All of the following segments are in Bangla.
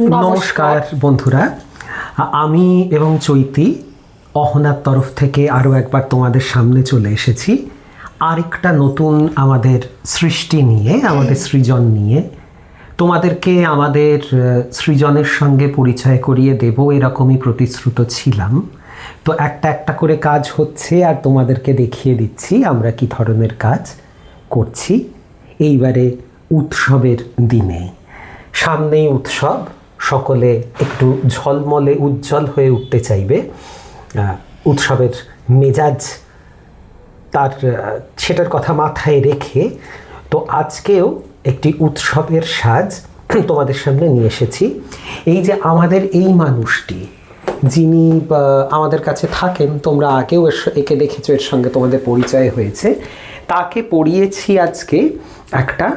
নমস্কার। বন্ধুরা। আমি এবং চৈতি অহনার তরফ থেকে আরও একবার তোমাদের সামনে চলে এসেছি। আরেকটা নতুন আমাদের সৃষ্টি নিয়ে, আমাদের সৃজন নিয়ে। তোমাদেরকে আমাদের সৃজনের সঙ্গে পরিচয় করিয়ে দেব, এরকমই প্রতিশ্রুত ছিলাম। তো একটা একটা করে কাজ হচ্ছে আর তোমাদেরকে দেখিয়ে দিচ্ছি আমরা কি ধরনের কাজ করছি এইবারে উৎসবের দিনে। সামনেই উৎসব। সকলে একটু ঝলমলে, উজ্জ্বল হয়ে উঠতে চাইবে। উৎসবের মেজাজ তার সেটার কথা মাথায় রেখে তো আজকেও একটি উৎসবের সাজ তোমাদের সামনে নিয়ে এসেছি। এই যে আমাদের এই মানুষটি, যিনি আমাদের কাছে থাকেন, তোমরা আগেও একে দেখেছ, এর সঙ্গে তোমাদের পরিচয় হয়েছে। তাকে পড়িয়েছি আজকে একটা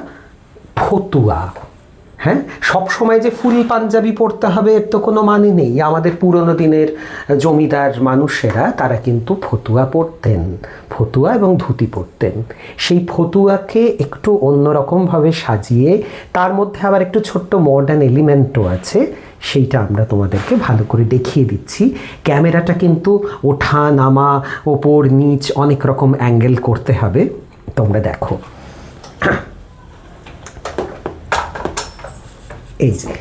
ফতুয়া। হ্যাঁ? সব সময় যে ফুল পাঞ্জাবি পরতে হবে, এর তো কোনো মানে নেই। আমাদের পুরনো দিনের জমিদার মানুষেরা, তারা কিন্তু ফতুয়া পরতেন, ফতুয়া এবং ধুতি পরতেন। সেই ফতুয়াকে একটু অন্যরকমভাবে সাজিয়ে, তার মধ্যে আবার একটু ছোট্ট মডার্ন এলিমেন্টও আছে, সেইটা আমরা তোমাদেরকে ভালো করে দেখিয়ে দিচ্ছি। ক্যামেরাটা কিন্তু ওঠা, নামা, ওপর, নিচ অনেক রকম অ্যাঙ্গেল করতে হবে। তোমরা দেখো। এই যে,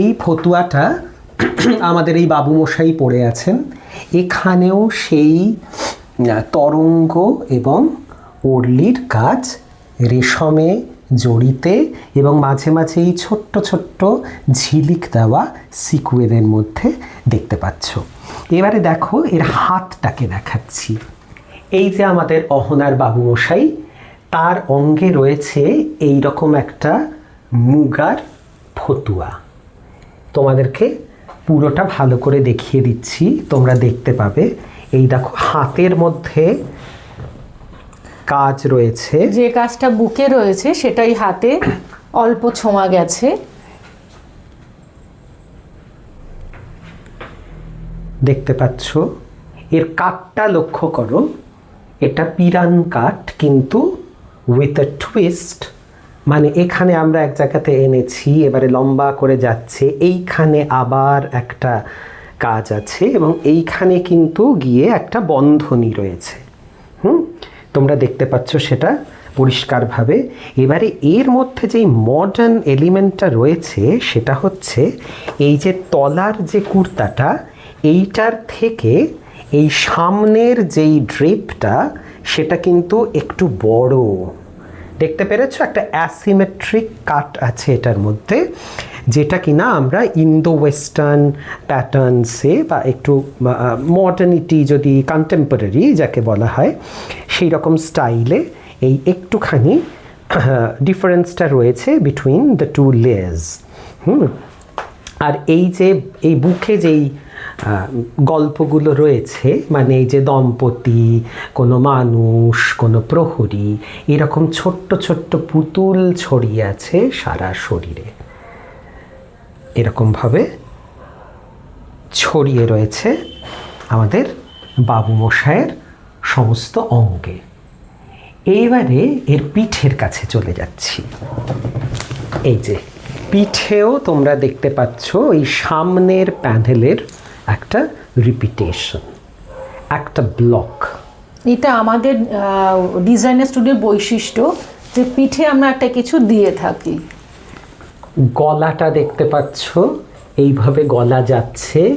এই ফতুয়াটা আমাদের এই বাবুমশাই পড়ে আছেন। এখানেও সেই তরঙ্গ এবং ওর্লির কাজ রেশমে জড়িতে এবং মাঝে মাঝে এই ছোট্ট ছোট্ট ঝিলিক দেওয়া সিকুয়েনের মধ্যে দেখতে পাচ্ছ। এবারে দেখো এর হাতটাকে দেখাচ্ছি। এই যে আমাদের অহনার বাবুমশাই, তার অঙ্গে রয়েছে এই রকম একটা মুগার ফতুয়া। তোমাদেরকে পুরোটা ভালো করে দেখিয়ে দিচ্ছি তোমরা দেখতে পাবে। এই দেখো হাতের মধ্যে কাজ রয়েছে। যে কাজটা বুকে রয়েছে সেটাই হাতে অল্প ছোঁয়া গেছে। দেখতে পাচ্ছ? এর কাঠটা লক্ষ্য করো। এটা পিরান কাঠ কিন্তু উইথ আ টুইস্ট মানে এখানে আমরা এক জায়গাতে এনেছি, এবারে লম্বা করে যাচ্ছে, এইখানে আবার একটা কাজ আছে এবং এইখানে কিন্তু গিয়ে একটা বন্ধনী রয়েছে। হুম? তোমরা দেখতে পাচ্ছ সেটা পরিষ্কারভাবে। এবারে এর মধ্যে যেই মডার্ন এলিমেন্টটা রয়েছে, সেটা হচ্ছে এই যে তলার যে কুর্তাটা, এইটার থেকে এই সামনের যেই ড্রেপটা সেটা কিন্তু একটু বড়। দেখতে পেরেছ? একটা অ্যাসিমেট্রিক কাট আছে এটার মধ্যে, যেটা কিনা আমরা ইন্দো ওয়েস্টার্ন প্যাটার্নসে বা একটু মডার্নিটি যদি কন্টেম্পোরারি যাকে বলা হয়, সেই রকম স্টাইলে এই একটুখানি ডিফারেন্সটা রয়েছে between the two layers hmm? আর এই যে, এই বুকে যেই গল্পগুলো রয়েছে মানে এই যে দম্পতি, কোনো মানুষ, কোনো প্রহরী, এরকম ছোট্ট ছোট্ট পুতুল ছড়িয়ে আছে সারা শরীরে। এরকমভাবে ছড়িয়ে রয়েছে আমাদের বাবু মশায়ের সমস্ত অঙ্গে। এইবারে এর পিঠের কাছে চলে যাচ্ছি। এই যে, পিঠেও তোমরা দেখতে পাচ্ছ এই সামনের প্যানেলের একটা রিপিটেশন একটা ব্লক এটা আমাদের ডিজাইনার স্টুডিওর বৈশিষ্ট্য যে পিঠে আমরা একটা কিছু দিয়ে থাকি। গলাটা দেখতে পাচ্ছ? এইভাবে গলা যাচ্ছে।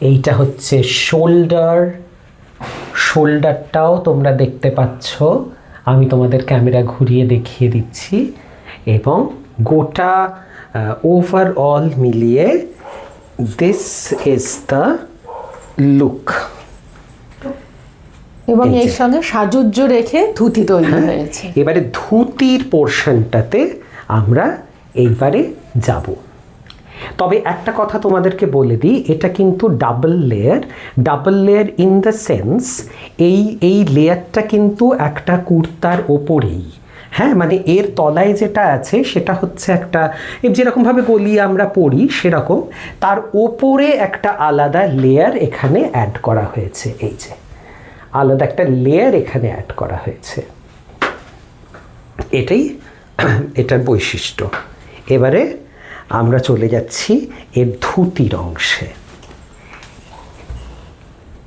এইটা হচ্ছে শোল্ডার শোল্ডারটাও তোমরা দেখতে পাচ্ছ। আমি তোমাদের ক্যামেরা ঘুরিয়ে দেখিয়ে দিচ্ছি। এবং গোটা ওভারঅল মিলিয়ে দিস ইজ দ্য লুক এবং এর সঙ্গে সাজুজ্য রেখে ধুতি তৈরি হয়েছে। এবারে ধুতির পোর্শনটাতে আমরা এইবারে যাব। তবে একটা কথা তোমাদেরকে বলে দিই এটা কিন্তু double layer double layer in the sense এই এই লেয়ারটা কিন্তু একটা কুর্তার ওপরেই। হ্যাঁ মানে এর তলায় যেটা আছে সেটা হচ্ছে একটা যেরকমভাবে গলি আমরা পড়ি সেরকম, তার ওপরে একটা আলাদা লেয়ার এখানে অ্যাড করা হয়েছে, এই যে। আলাদা একটা লেয়ার এখানে অ্যাড করা হয়েছে। এটাই এটার বৈশিষ্ট্য। এবারে আমরা চলে যাচ্ছি এর ধুতির অংশে।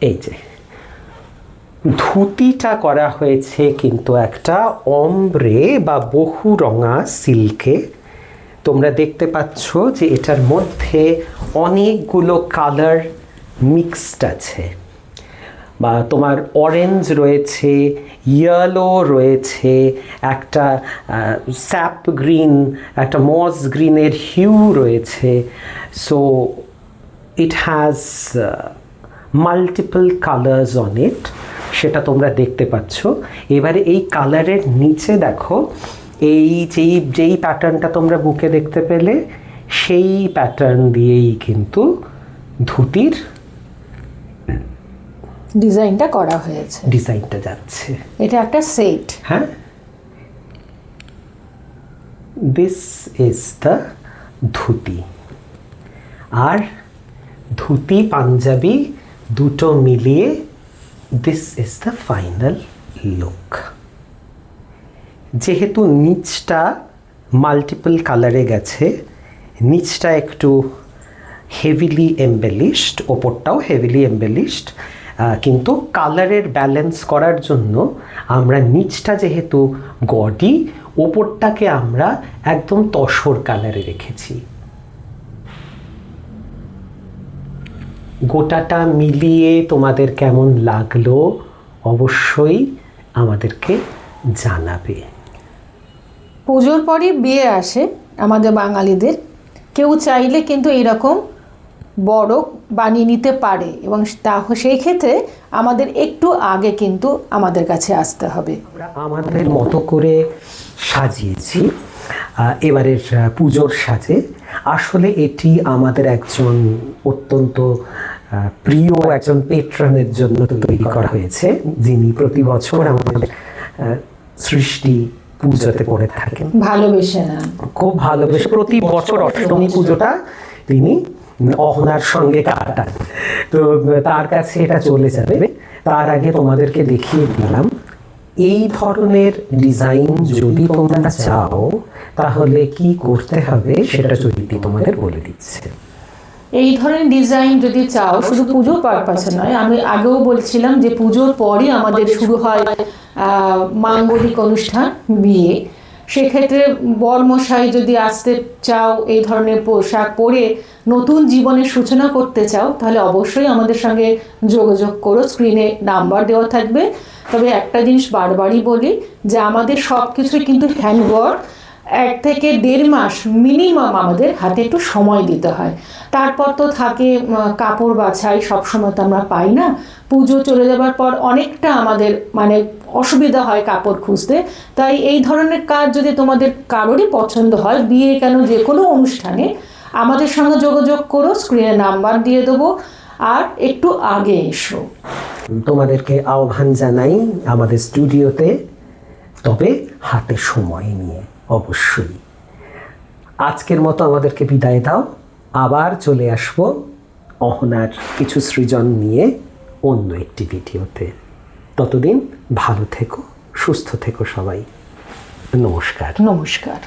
এই যে। ধুতিটা করা হয়েছে কিন্তু একটা অম্bre বা বহু রঙা সিল্কে তোমরা দেখতে পাচ্ছ যে এটার মধ্যে অনেকগুলো কালার মিক্সড আছে। বা তোমার অরেঞ্জ রয়েছে ইয়েলো রয়েছে, একটা স্যাপ গ্রিন একটা মস গ্রিনের হিউ রয়েছে। So it has multiple colours on it সেটা তোমরা দেখতে পাচ্ছ। এবারে এই কালারের নিচে দেখো এই যেই যেই প্যাটার্নটা তোমরা বুকে দেখতে পেলে সেই প্যাটার্ন দিয়েই কিন্তু ধুতির ডিজাইনটা করা হয়েছে। ডিজাইনটা যাচ্ছে। এটা একটা সেট। হ্যাঁ। This is the dhoti. আর ধুতি পাঞ্জাবি দুটো মিলিয়ে this is the final look যেহেতু নিচটা মাল্টিপল কালারে গেছে, নিচটা একটু হেভিলি এমবেলিশড ওপরটাও হেভিলি এমবেলিশড কিন্তু কালারের ব্যালেন্স করার জন্য আমরা নিচটা যেহেতু গডি ওপরটাকে আমরা একদম তসর কালারে রেখেছি। গোটাটা মিলিয়ে তোমাদের কেমন লাগল অবশ্যই আমাদেরকে জানাবে। পুজোর পরই বিয়ে আসে আমাদের বাঙালিদের। কেউ চাইলে কিন্তু এরকম বড় বানিয়ে নিতে পারে এবং তা সেই ক্ষেত্রে আমাদের একটু আগে কিন্তু আমাদের কাছে আসতে হবে। আমরা আমাদের মতো করে সাজিয়েছি। এবারের পুজোর সাজে। আসলে এটি আমাদের একজন অত্যন্ত প্রিয় একজন পেট্রনের জন্য তৈরি করা হয়েছে যিনি প্রতি বছর আমাদের সৃষ্টি পুজোতে পড়ে থাকেন। ভালোবেসে না। খুব ভালোবেসে প্রতি বছর অষ্টমী পুজোটা তিনি অহনার সঙ্গে কাটান। তো তার কাছে এটা চলে যাবে। তার আগে তোমাদেরকে দেখিয়ে দিলাম এই ধরনের ডিজাইন যদি তোমরা চাও তাহলে কি করতে হবে সেটা চরিত্র তোমাদের বলে দিচ্ছে। এই ধরনের ডিজাইন যদি চাও শুধু পুজো পারপাসে নয় আমি আগেও বলছিলাম যে পুজোর পরই আমাদের শুরু হয় মাঙ্গলিক অনুষ্ঠান বিয়ে। সেক্ষেত্রে বরমশাই যদি আসতে চাও এই ধরনের পোশাক পরে নতুন জীবনের সূচনা করতে চাও তাহলে অবশ্যই আমাদের সঙ্গে যোগাযোগ করো। স্ক্রিনে নাম্বার দেওয়া থাকবে। তবে একটা জিনিস বারবারই বলি যে আমাদের সব কিছুই কিন্তু হ্যান্ডওয়ার্ক এক থেকে দেড় মাস মিনিমাম আমাদের হাতে একটু সময় দিতে হয়। তারপর তো থাকে কাপড় বাছাই সবসময় তো আমরা পাই না। পুজো চলে যাবার পর অনেকটা আমাদের মানে অসুবিধা হয় কাপড় খুঁজতে। তাই এই ধরনের কাজ যদি তোমাদের কারোরই পছন্দ হয়, বিয়ে কেন যে কোনো অনুষ্ঠানে আমাদের সঙ্গে যোগাযোগ করো স্ক্রিনে নাম্বার দিয়ে দেবো। আর একটু আগে এসো। তোমাদেরকে আহ্বান জানাই আমাদের স্টুডিওতে তবে হাতে সময় নিয়ে। অবশ্যই। আজকের মতো আমাদেরকে বিদায় দাও। আবার চলে আসব অহনার কিছু সৃজন নিয়ে অন্য একটি ভিডিওতে। ততদিন ভালো থেকো, সুস্থ থেকো সবাই। নমস্কার। নমস্কার।